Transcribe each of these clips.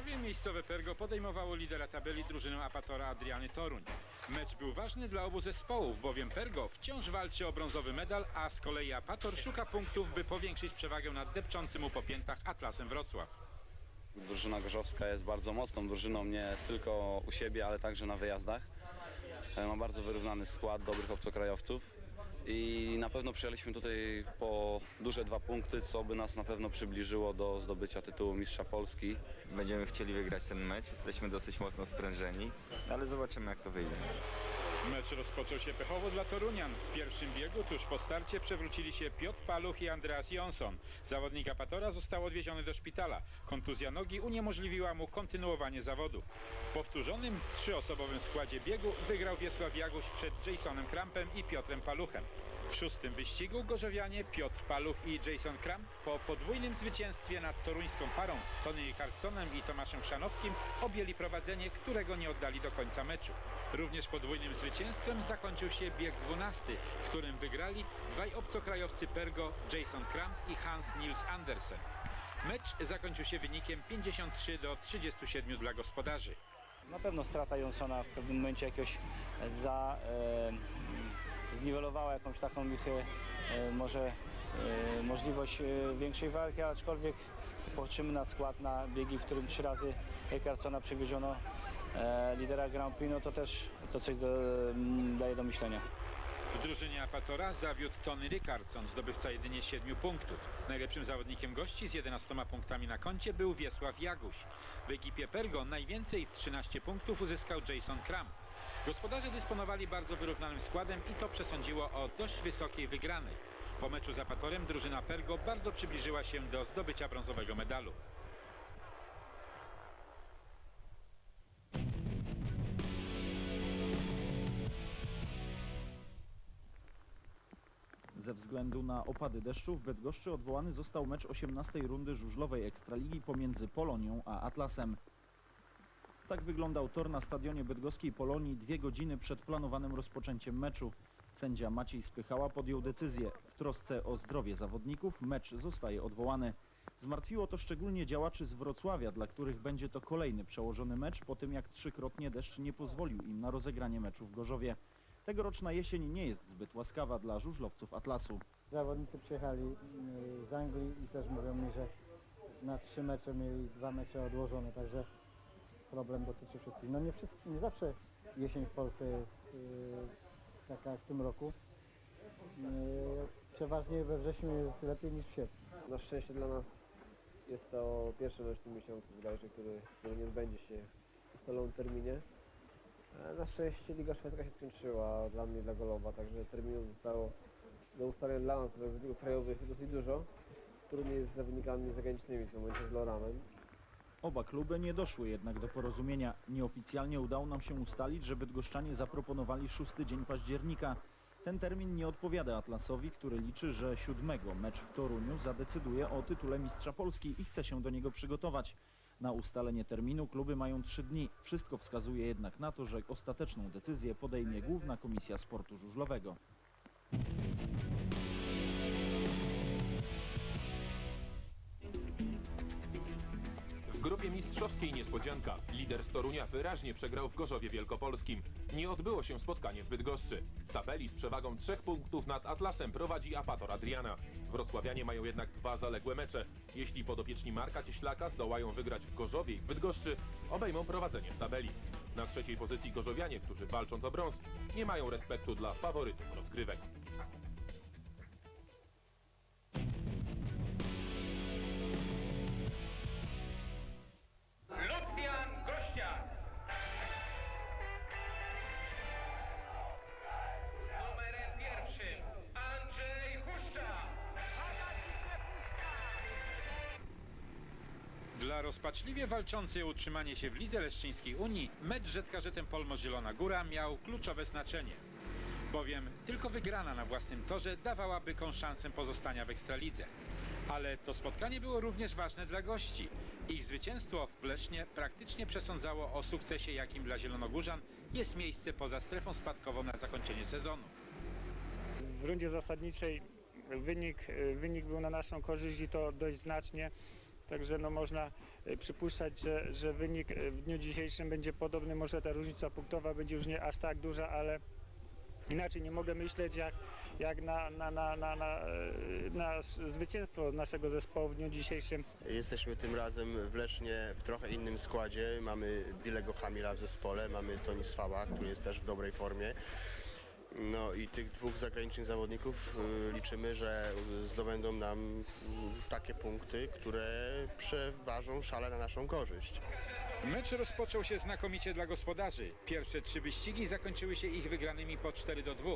Gorzowie miejscowe Pergo podejmowało lidera tabeli drużynę Apatora Adriany Toruń. Mecz był ważny dla obu zespołów, bowiem Pergo wciąż walczy o brązowy medal, a z kolei Apator szuka punktów, by powiększyć przewagę nad depczącym mu po piętach Atlasem Wrocław. Drużyna gorzowska jest bardzo mocną drużyną, nie tylko u siebie, ale także na wyjazdach. E, Ma bardzo wyrównany skład dobrych obcokrajowców i na pewno przyjęliśmy tutaj po duże dwa punkty, co by nas na pewno przybliżyło do zdobycia tytułu mistrza Polski. Będziemy chcieli wygrać ten mecz, jesteśmy dosyć mocno sprężeni, ale zobaczymy jak to wyjdzie. Mecz rozpoczął się pechowo dla Torunian. W pierwszym biegu tuż po starcie przewrócili się Piotr Paluch i Andreas Jonsson. Zawodnik Apatora został odwieziony do szpitala. Kontuzja nogi uniemożliwiła mu kontynuowanie zawodów. W powtórzonym trzyosobowym składzie biegu wygrał Wiesław Jaguś przed Jasonem Krampem i Piotrem Paluchem. W szóstym wyścigu gorzowianie Piotr Paluch i Jason Kramp po podwójnym zwycięstwie nad toruńską parą Tony Richardsonem i Tomaszem Chrzanowskim objęli prowadzenie, którego nie oddali do końca meczu. Również podwójnym zwycięstwem zakończył się bieg 12, w którym wygrali dwaj obcokrajowcy Pergo Jason Kramp i Hans Nils Andersen. Mecz zakończył się wynikiem 53 do 37 dla gospodarzy. Na pewno strata Jonsona w pewnym momencie jakoś za, e, zniwelowała jakąś taką ich e, e, może e, możliwość e, większej walki, aczkolwiek patrzymy na skład na biegi, w którym trzy razy Ekartsona przywieziono e, lidera Grand Prix, no to też to coś do, m, daje do myślenia. W drużynie Apatora zawiódł Tony Richardson, zdobywca jedynie 7 punktów. Najlepszym zawodnikiem gości z 11 punktami na koncie był Wiesław Jaguś. W ekipie Pergo najwięcej 13 punktów uzyskał Jason Kramp. Gospodarze dysponowali bardzo wyrównanym składem i to przesądziło o dość wysokiej wygranej. Po meczu z Apatorem drużyna Pergo bardzo przybliżyła się do zdobycia brązowego medalu. Ze względu na opady deszczu w Bydgoszczy odwołany został mecz 18 rundy żużlowej Ekstraligi pomiędzy Polonią a Atlasem. Tak wyglądał tor na stadionie bydgoskiej Polonii dwie godziny przed planowanym rozpoczęciem meczu. Sędzia Maciej Spychała podjął decyzję. W trosce o zdrowie zawodników mecz zostaje odwołany. Zmartwiło to szczególnie działaczy z Wrocławia, dla których będzie to kolejny przełożony mecz po tym jak trzykrotnie deszcz nie pozwolił im na rozegranie meczu w Gorzowie. Tegoroczna jesień nie jest zbyt łaskawa dla żużlowców Atlasu. Zawodnicy przyjechali z Anglii i też mówią mi, że na trzy mecze mieli dwa mecze odłożone, także problem dotyczy wszystkich. No nie, nie zawsze jesień w Polsce jest y, taka jak w tym roku. Y, przeważnie we wrześniu jest lepiej niż w sierpniu. Na szczęście dla nas jest to pierwszy mecz w tym miesiącu, bodajże, który, który nie odbędzie się w ustalonym terminie. E, Na szczęście Liga Szwedzka się skończyła dla mnie, dla Golowa, także terminów zostało do ustalenia dla nas, zawodników krajowych dosyć dużo. Trudniej jest z zawodnikami zagranicznymi, w tym momencie z Loranem. Oba kluby nie doszły jednak do porozumienia. Nieoficjalnie udało nam się ustalić, że Bydgoszczanie zaproponowali szósty dzień października. Ten termin nie odpowiada Atlasowi, który liczy, że siódmego mecz w Toruniu zadecyduje o tytule mistrza Polski i chce się do niego przygotować. Na ustalenie terminu kluby mają trzy dni. Wszystko wskazuje jednak na to, że ostateczną decyzję podejmie Główna Komisja Sportu Żużlowego. Grupie mistrzowskiej niespodzianka. Lider z Torunia wyraźnie przegrał w Gorzowie Wielkopolskim. Nie odbyło się spotkanie w Bydgoszczy. W tabeli z przewagą trzech punktów nad Atlasem prowadzi Apator Adriana. Wrocławianie mają jednak dwa zaległe mecze. Jeśli podopieczni Marka Cieślaka zdołają wygrać w Gorzowie i w Bydgoszczy, obejmą prowadzenie w tabeli. Na trzeciej pozycji Gorzowianie, którzy walcząc o brąz, nie mają respektu dla faworytów rozgrywek. Rozpaczliwie walczącej o utrzymanie się w lidze Leszczyńskiej Unii mecz z Zetkarzetem Polmo Zielona Góra miał kluczowe znaczenie. Bowiem tylko wygrana na własnym torze dawałaby kon szansę pozostania w Ekstralidze. Ale to spotkanie było również ważne dla gości. Ich zwycięstwo w Lesznie praktycznie przesądzało o sukcesie, jakim dla Zielonogórzan jest miejsce poza strefą spadkową na zakończenie sezonu. W rundzie zasadniczej wynik, wynik był na naszą korzyść i to dość znacznie. także no można przypuszczać, że, że wynik e, w dniu dzisiejszym będzie podobny, może ta różnica punktowa będzie już nie aż tak duża, ale inaczej nie mogę myśleć jak, jak na, na, na, na, na, e, na zwycięstwo naszego zespołu w dniu dzisiejszym. Jesteśmy tym razem w Lesznie w trochę innym składzie. Mamy Bilego Hamila w zespole, mamy Toni Swała, który jest też w dobrej formie. No i tych dwóch zagranicznych zawodników y, liczymy, że y, zdobędą nam y, takie punkty, które przeważą szale na naszą korzyść. Mecz rozpoczął się znakomicie dla gospodarzy. Pierwsze trzy wyścigi zakończyły się ich wygranymi po 4 do 2,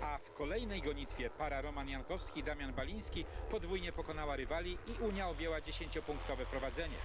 a w kolejnej gonitwie para Roman Jankowski i Damian Baliński podwójnie pokonała rywali i Unia objęła 10-punktowe prowadzenie.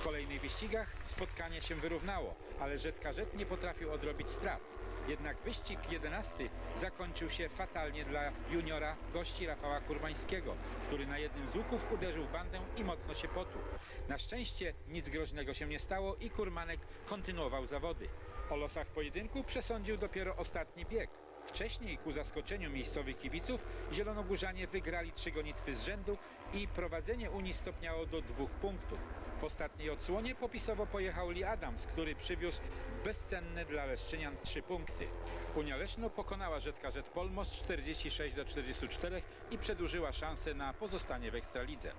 W kolejnych wyścigach spotkanie się wyrównało, ale Żetka-Żet nie potrafił odrobić strat. Jednak wyścig 11 zakończył się fatalnie dla juniora gości Rafała Kurmańskiego, który na jednym z łuków uderzył bandę i mocno się potłuł. Na szczęście nic groźnego się nie stało i Kurmanek kontynuował zawody. O losach pojedynku przesądził dopiero ostatni bieg. Wcześniej, ku zaskoczeniu miejscowych kibiców, Zielonogórzanie wygrali trzy gonitwy z rzędu i prowadzenie Unii stopniało do dwóch punktów. W ostatniej odsłonie popisowo pojechał Lee Adams, który przywiózł bezcenne dla Leszczynian trzy punkty. Unia Leszno pokonała Żetka Żet Polmos 46 do 44 i przedłużyła szansę na pozostanie w Ekstralidze.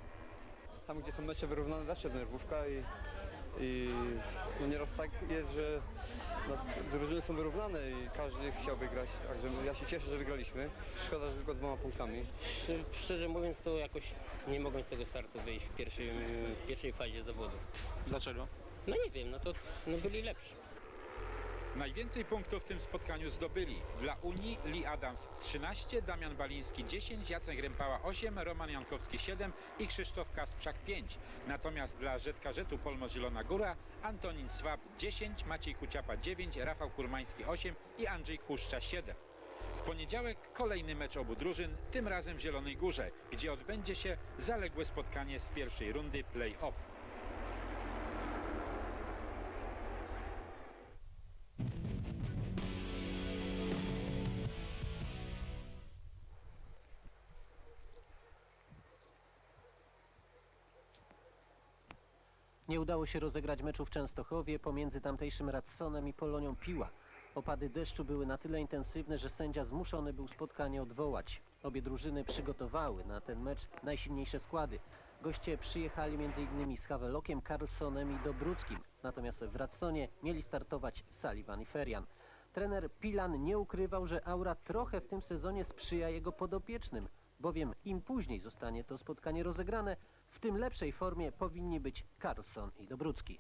Tam, gdzie są mecze wyrównane, zawsze nerwówka i, i no nieraz tak jest, że drużyny są wyrównane i każdy chciał wygrać. Także ja się cieszę, że wygraliśmy. Szkoda, że tylko dwoma punktami. Szczer- Szczerze mówiąc, to jakoś nie mogłem z tego startu wyjść w pierwszym, pierwszej fazie zawodów. Dlaczego? No nie wiem, no to no byli lepsi. Najwięcej punktów w tym spotkaniu zdobyli. Dla Unii Lee Adams 13, Damian Baliński 10, Jacek Rępała 8, Roman Jankowski 7 i Krzysztof Kasprzak 5. Natomiast dla Żetka Żetu Polmo Zielona Góra Antonin Swab 10, Maciej Kuciapa 9, Rafał Kurmański 8 i Andrzej Kłuszcza 7. W poniedziałek kolejny mecz obu drużyn, tym razem w Zielonej Górze, gdzie odbędzie się zaległe spotkanie z pierwszej rundy play-off. Nie udało się rozegrać meczu w Częstochowie pomiędzy tamtejszym Radsonem i Polonią Piła. Opady deszczu były na tyle intensywne, że sędzia zmuszony był spotkanie odwołać. Obie drużyny przygotowały na ten mecz najsilniejsze składy. Goście przyjechali m.in. z Havelokiem, Carlsonem i Dobruckim. Natomiast w Radsonie mieli startować Sullivan i Ferian. Trener Pilan nie ukrywał, że aura trochę w tym sezonie sprzyja jego podopiecznym, bowiem im później zostanie to spotkanie rozegrane, w tym lepszej formie powinni być Carlson i Dobrucki.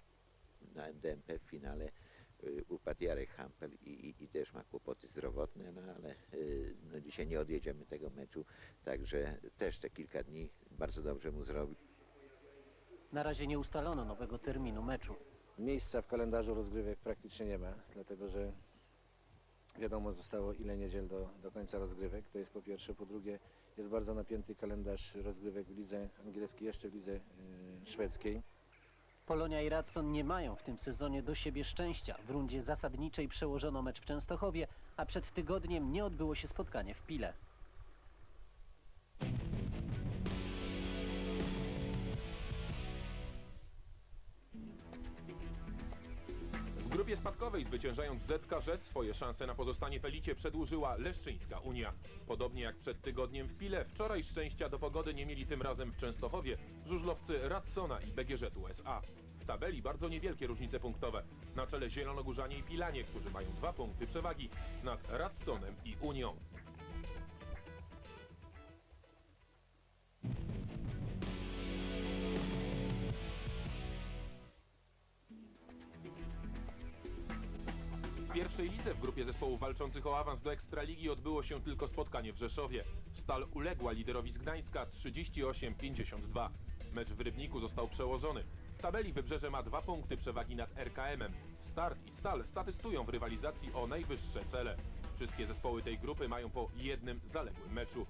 na MDMP w finale y, upadł Jarek Hampel i, i, i też ma kłopoty zdrowotne, no ale y, no dzisiaj nie odjedziemy tego meczu, także też te kilka dni bardzo dobrze mu zrobi. Na razie nie ustalono nowego terminu meczu. Miejsca w kalendarzu rozgrywek praktycznie nie ma, dlatego że wiadomo zostało ile niedziel do, do końca rozgrywek. To jest po pierwsze. Po drugie jest bardzo napięty kalendarz rozgrywek w lidze angielskiej, jeszcze w lidze y, szwedzkiej. Polonia i Radson nie mają w tym sezonie do siebie szczęścia. W rundzie zasadniczej przełożono mecz w Częstochowie, a przed tygodniem nie odbyło się spotkanie w Pile. Grupie spadkowej zwyciężając ZK Rzec swoje szanse na pozostanie w przedłużyła Leszczyńska Unia. Podobnie jak przed tygodniem w Pile, wczoraj szczęścia do pogody nie mieli tym razem w Częstochowie żużlowcy Radsona i BGŻ USA. W tabeli bardzo niewielkie różnice punktowe. Na czele Zielonogórzanie i Pilanie, którzy mają dwa punkty przewagi nad Radsonem i Unią. W pierwszej lidze w grupie zespołów walczących o awans do Ekstraligi odbyło się tylko spotkanie w Rzeszowie. Stal uległa liderowi z Gdańska 38-52. Mecz w Rybniku został przełożony. W tabeli Wybrzeże ma dwa punkty przewagi nad RKM-em. Start i Stal statystują w rywalizacji o najwyższe cele. Wszystkie zespoły tej grupy mają po jednym zaległym meczu.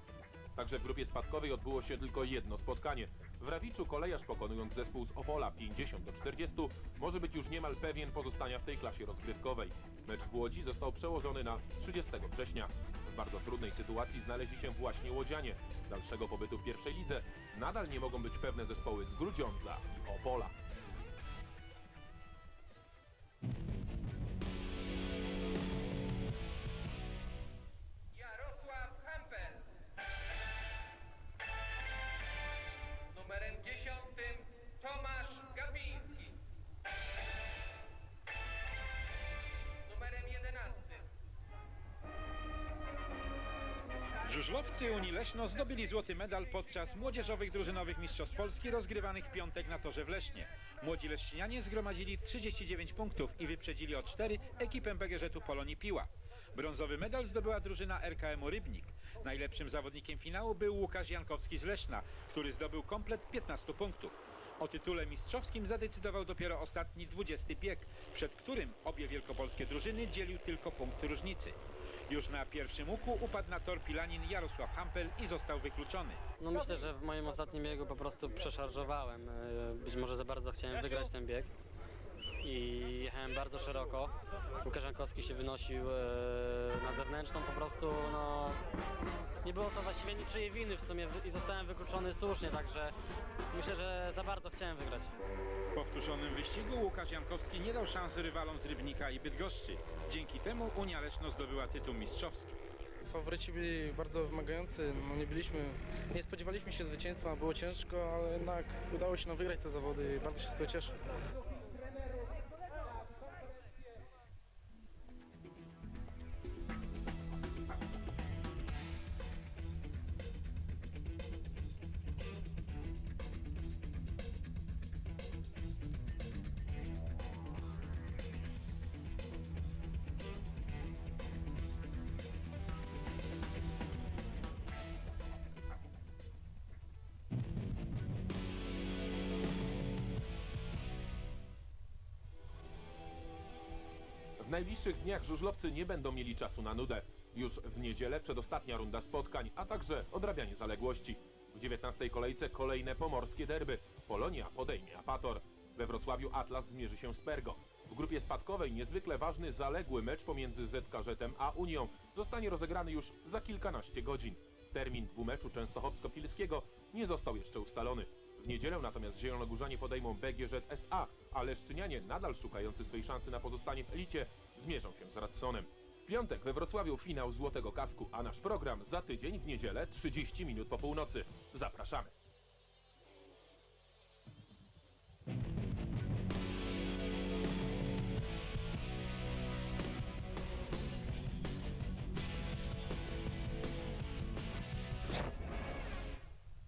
Także w grupie spadkowej odbyło się tylko jedno spotkanie. W Rawiczu kolejarz pokonując zespół z Opola 50 do 40 może być już niemal pewien pozostania w tej klasie rozgrywkowej. Mecz w Łodzi został przełożony na 30 września. W bardzo trudnej sytuacji znaleźli się właśnie łodzianie. Dalszego pobytu w pierwszej lidze nadal nie mogą być pewne zespoły z Grudziądza i Opola. Żużlowcy Unii Leszno zdobyli złoty medal podczas młodzieżowych drużynowych mistrzostw Polski rozgrywanych w piątek na torze w Lesznie. Młodzi leszczynianie zgromadzili 39 punktów i wyprzedzili o 4 ekipę BGŻ-u Polonii Piła. Brązowy medal zdobyła drużyna RKM-u Rybnik. Najlepszym zawodnikiem finału był Łukasz Jankowski z Leszna, który zdobył komplet 15 punktów. O tytule mistrzowskim zadecydował dopiero ostatni 20 bieg, przed którym obie wielkopolskie drużyny dzielił tylko punkt różnicy. Już na pierwszym łuku upadł na tor Pilanin Jarosław Hampel i został wykluczony. No myślę, że w moim ostatnim biegu po prostu przeszarżowałem. E, Być może za bardzo chciałem wygrać ten bieg i jechałem bardzo szeroko. Łukasz Jankowski się wynosił e, na zewnętrzną po prostu, no nie było to właściwie niczyjej winy w sumie i zostałem wykluczony słusznie, także myślę, że za bardzo chciałem wygrać. W powtórzonym wyścigu Łukasz Jankowski nie dał szansy rywalom z Rybnika i Bydgoszczy. Dzięki temu Unia Leszno zdobyła tytuł mistrzowski. Faworyci byli bardzo wymagający, no nie byliśmy, nie spodziewaliśmy się zwycięstwa, było ciężko, ale jednak udało się nam wygrać te zawody i bardzo się z tego cieszę. W najbliższych dniach żużlowcy nie będą mieli czasu na nudę. Już w niedzielę przedostatnia runda spotkań, a także odrabianie zaległości. W 19 kolejce kolejne pomorskie derby. Polonia podejmie Apator. We Wrocławiu Atlas zmierzy się z Pergo. W grupie spadkowej niezwykle ważny zaległy mecz pomiędzy ZKŻ a Unią zostanie rozegrany już za kilkanaście godzin. Termin dwumeczu Częstochowsko-Pilskiego nie został jeszcze ustalony. W niedzielę natomiast zielonogórzanie podejmą BGŻ SA, a leszczynianie nadal szukający swej szansy na pozostanie w elicie zmierzą się z Radsonem. W piątek we Wrocławiu finał Złotego Kasku, a nasz program za tydzień w niedzielę 30 minut po północy. Zapraszamy.